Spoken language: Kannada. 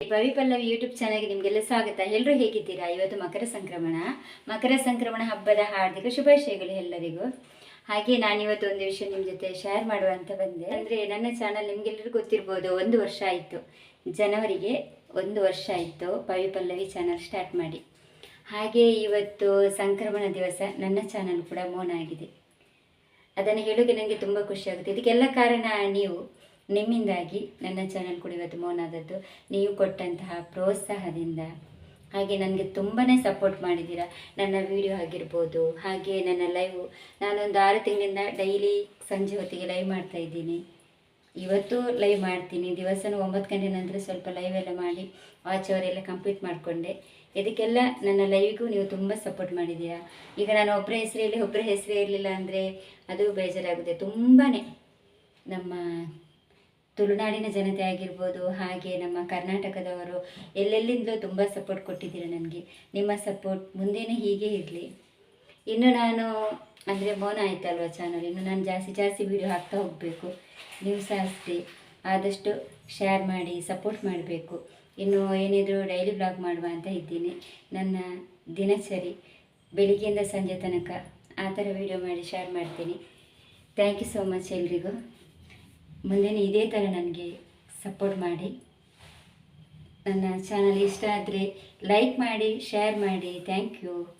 ಭವಿ ಪಲ್ಲವಿ ಯೂಟ್ಯೂಬ್ ಚಾನಲ್ಗೆ ನಿಮಗೆಲ್ಲ ಸ್ವಾಗತ. ಎಲ್ಲರೂ ಹೇಗಿದ್ದೀರಾ? ಇವತ್ತು ಮಕರ ಸಂಕ್ರಮಣ. ಮಕರ ಸಂಕ್ರಮಣ ಹಬ್ಬದ ಹಾರ್ದಿಕ ಶುಭಾಶಯಗಳು ಎಲ್ಲರಿಗೂ. ಹಾಗೆ ನಾನಿವತ್ತು ಒಂದು ವಿಷಯ ನಿಮ್ಮ ಜೊತೆ ಶೇರ್ ಮಾಡುವಂತ ಬಂದೆ. ಅಂದರೆ ನನ್ನ ಚಾನಲ್ ನಿಮಗೆಲ್ಲರಿಗೂ ಗೊತ್ತಿರ್ಬೋದು, ಒಂದು ವರ್ಷ ಆಯಿತು. ಜನವರಿಗೆ ಒಂದು ವರ್ಷ ಆಯಿತು ಭವಿ ಪಲ್ಲವಿ ಚಾನಲ್ ಸ್ಟಾರ್ಟ್ ಮಾಡಿ. ಹಾಗೆ ಇವತ್ತು ಸಂಕ್ರಮಣ ದಿವಸ ನನ್ನ ಚಾನಲ್ ಕೂಡ ಮೌನ ಆಗಿದೆ. ಅದನ್ನು ಹೇಳೋಕೆ ನನಗೆ ತುಂಬ ಖುಷಿ ಆಗುತ್ತೆ. ಇದಕ್ಕೆಲ್ಲ ಕಾರಣ ನೀವು. ನಿಮ್ಮಿಂದಾಗಿ ನನ್ನ ಚಾನಲ್ ಕೂಡ ಇವತ್ತು ಮೌನ ಆದದ್ದು. ನೀವು ಕೊಟ್ಟಂತಹ ಪ್ರೋತ್ಸಾಹದಿಂದ ಹಾಗೆ ನನಗೆ ತುಂಬಾ ಸಪೋರ್ಟ್ ಮಾಡಿದ್ದೀರಾ. ನನ್ನ ವಿಡಿಯೋ ಆಗಿರ್ಬೋದು, ಹಾಗೆ ನನ್ನ ಲೈವ್ ನಾನೊಂದು ಆರು ತಿಂಗಳಿಂದ ಡೈಲಿ ಸಂಜೆ ಹೊತ್ತಿಗೆ ಲೈವ್ ಮಾಡ್ತಾ ಇದ್ದೀನಿ. ಇವತ್ತು ಲೈವ್ ಮಾಡ್ತೀನಿ. ದಿವಸನೂ ಒಂಬತ್ತು ಗಂಟೆ ನಂತರ ಸ್ವಲ್ಪ ಲೈವ್ ಎಲ್ಲ ಮಾಡಿ ವಾಚ್ ಅವರೆಲ್ಲ ಕಂಪ್ಲೀಟ್ ಮಾಡಿಕೊಂಡೆ. ಇದಕ್ಕೆಲ್ಲ ನನ್ನ ಲೈವ್ಗೂ ನೀವು ತುಂಬ ಸಪೋರ್ಟ್ ಮಾಡಿದ್ದೀರಾ. ಈಗ ನಾನು ಒಬ್ಬರ ಹೆಸರು ಹೇಳಿ ಒಬ್ಬರ ಹೆಸರು ಇರಲಿಲ್ಲ ಅಂದರೆ ಅದು ಬೇಜಾರಾಗುತ್ತೆ. ತುಂಬಾ ನಮ್ಮ ತುಳುನಾಡಿನ ಜನತೆ ಆಗಿರ್ಬೋದು, ಹಾಗೆ ನಮ್ಮ ಕರ್ನಾಟಕದವರು ಎಲ್ಲೆಲ್ಲಿಂದಲೂ ತುಂಬ ಸಪೋರ್ಟ್ ಕೊಟ್ಟಿದ್ದೀರ ನನಗೆ. ನಿಮ್ಮ ಸಪೋರ್ಟ್ ಮುಂದೆನೇ ಹೀಗೆ ಇರಲಿ. ಇನ್ನು ನಾನು, ಅಂದರೆ ಮೌನ ಆಯ್ತಲ್ವ ಚಾನಲ್ ಇನ್ನು ನಾನು ಜಾಸ್ತಿ ಜಾಸ್ತಿ ವೀಡಿಯೋ ಹಾಕ್ತಾ ಹೋಗಬೇಕು. ನೀವು ಸಹ ಆದಷ್ಟು ಶೇರ್ ಮಾಡಿ ಸಪೋರ್ಟ್ ಮಾಡಬೇಕು. ಇನ್ನು ಏನಿದ್ರೂ ಡೈಲಿ ಬ್ಲಾಗ್ ಮಾಡುವ ಅಂತ ಇದ್ದೀನಿ. ನನ್ನ ದಿನಚರಿ, ಬೆಳಿಗ್ಗೆಯಿಂದ ಸಂಜೆ ತನಕ ಆ ಥರ ವೀಡಿಯೋ ಮಾಡಿ ಶೇರ್ ಮಾಡ್ತೀನಿ. ಥ್ಯಾಂಕ್ ಯು ಸೋ ಮಚ್ ಎಲ್ರಿಗೂ. ಮುಂದಿನ ಇದೇ ಥರ ನನಗೆ ಸಪೋರ್ಟ್ ಮಾಡಿ. ನನ್ನ ಚಾನಲ್ ಇಷ್ಟ ಆದರೆ ಲೈಕ್ ಮಾಡಿ ಶೇರ್ ಮಾಡಿ. Thank you